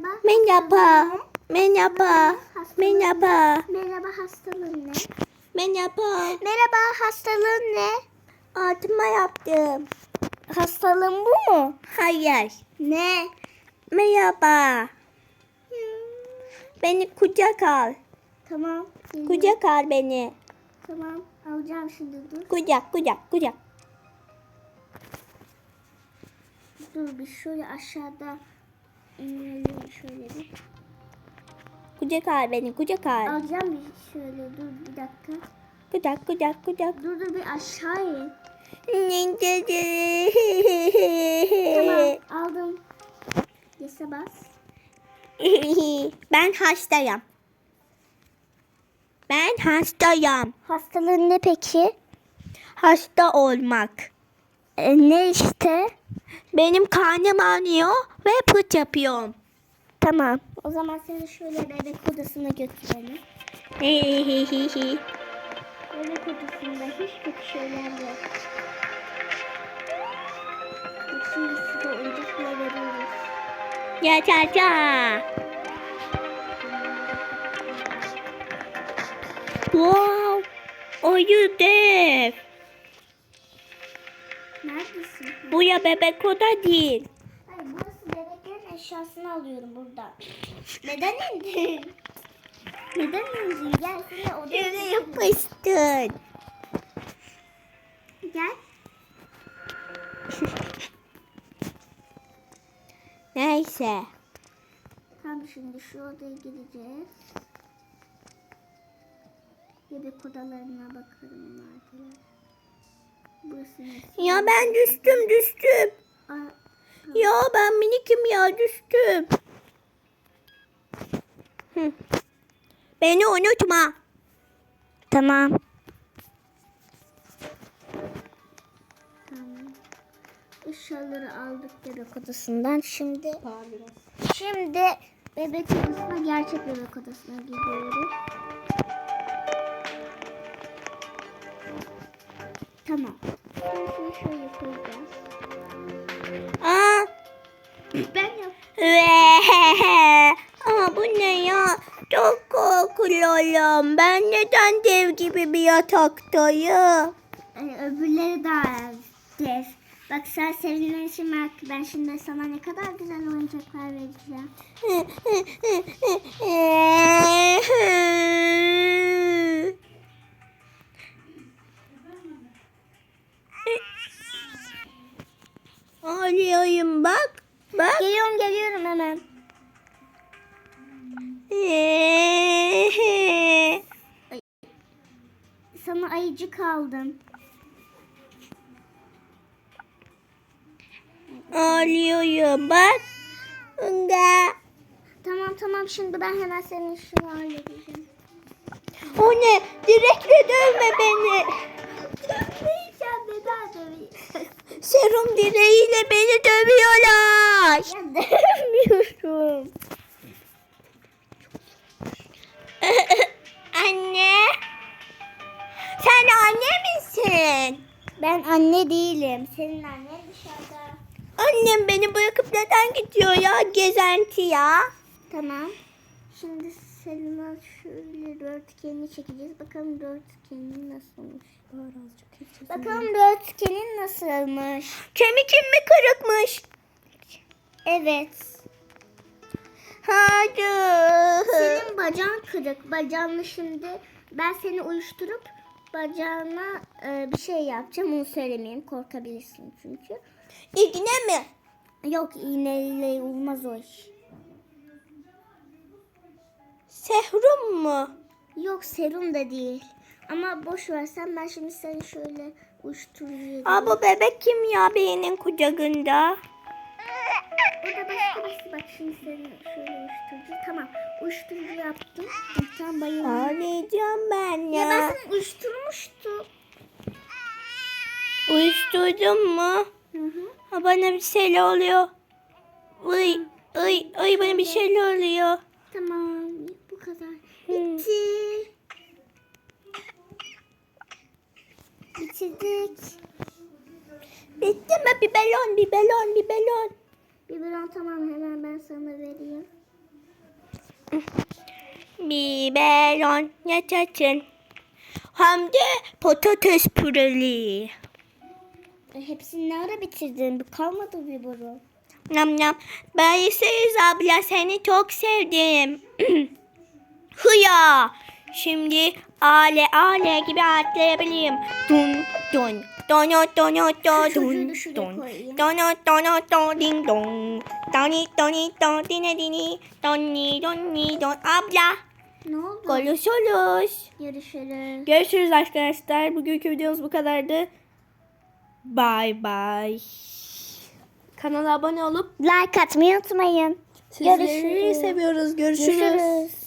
Merhaba. Merhaba. Merhaba. Merhaba. Merhaba hastalığın ne? Merhaba. Merhaba hastalığın ne? Altıma yaptım. Hastalığın bu mu? Hayır. Ne? Merhaba. Beni kucak al. Tamam. geliyorum. Kucak al beni. Tamam. Alacağım şimdi dur. Kucak kucak kucak. Dur bir şöyle aşağıda inelim şöyle bir. Kucak al beni kucak al. Alacağım bir şöyle dur bir dakika. Kucak kucak kucak. Dur dur bir aşağı in. Tamam aldım. Yese bas. ben hastayım. Ben hastayım. Hastalığın ne peki? Hasta olmak. E, ne işte? Benim karnım ağrıyor ve pıt yapıyorum. Tamam. O zaman seni şöyle bebek odasına götürelim. Bebek odasında hiç kötü şeyler yok. Şimdi size oyuncakla veriyoruz. ya cha cha. Wow. Dev. Neredesin? Bu ya bebek oda değil. Hayır burası bebeklerin eşyasını alıyorum buradan. Neden indin? Neden indin? Gel seni odaya götüreyim. yapıştın. Gel. Neyse. Tamam şimdi şu odaya gideceğiz. Bebek odalarına bakalım neredeler. Ya ben düştüm düştüm. Ya ben minikim ya düştüm. Hı. Beni unutma. Tamam. Tamam. Eşyaları aldık bebek odasından. Şimdi şimdi bebek odasına gerçek bebek odasına gidiyoruz. Tamam. Şunu şöyle koyacağız. Aa. Ben yap. Aa, bu ne ya? Çok korkuyorum. Ben neden dev gibi bir yataktayım? Ee, öbürleri daha dev. Bak sen seninle için bak ben şimdi sana ne kadar güzel oyuncaklar vereceğim. Ağlıyorum bak. Bak. Geliyorum geliyorum hemen. Sana ayıcık aldım. Ağlıyorum bak. Nga. Tamam tamam şimdi ben hemen senin işini halledeceğim. O ne? Direkle dövme beni. Dövmeyeceğim neden döveyim? Serum direğiyle beni dövüyorlar. Ben dövmüyorum. anne. Sen anne misin? Ben anne değilim. Senin annen dışarıda. Annem beni bırakıp neden gidiyor ya gezenti ya? Tamam. Şimdi Selma şöyle dörtgenini çekeceğiz. Bakalım dörtgenin nasılmış. Bakalım dörtgenin nasılmış. Kemikim mi kırıkmış? Evet. Hadi. Senin bacağın kırık. Bacağını şimdi ben seni uyuşturup bacağına e, bir şey yapacağım. Onu söylemeyeyim. Korkabilirsin çünkü. İğne mi? Yok iğneyle olmaz o iş. Sehrum mu? Yok serum da değil. Ama boş versen ben şimdi seni şöyle uyuşturucuya Aa bu bebek kim ya beynin kucağında? O da başka birisi. Bak şimdi seni şöyle uyuşturucu. Tamam. Uyuşturucu yaptım. Sen bayıldın. Ağlayacağım ben Ya ya. ben seni uyuşturmuştum. Uyuşturdun mu? Hı hı. Ha, bana bir şeyler oluyor. Uy, uy, uy bana bir şeyler oluyor. Tamam. Kadar. Bitti. Bitirdik. Bitti mi? Bir balon, bir balon, bir balon. Biberon tamam hemen ben sana vereyim. Biberon yaşasın. Hem de patates püreli. E, hepsini ara bitirdin? Bir kalmadı bir boru. Nam nam. Bayısız abla seni çok sevdim. Hıya. Şimdi ale ale gibi atlayabilirim. Dun dun. Dono dono do dun dun. Dono dono do ding dong. Doni doni do dine dini. Doni doni don. Abla. Ne oldu? Görüşürüz. Görüşürüz. Görüşürüz arkadaşlar. Bugünkü videomuz bu kadardı. Bye bye. Kanala abone olup Like atmayı unutmayın. sizleri Görüşürüz. seviyoruz. Görüşürüz. Görüşürüz.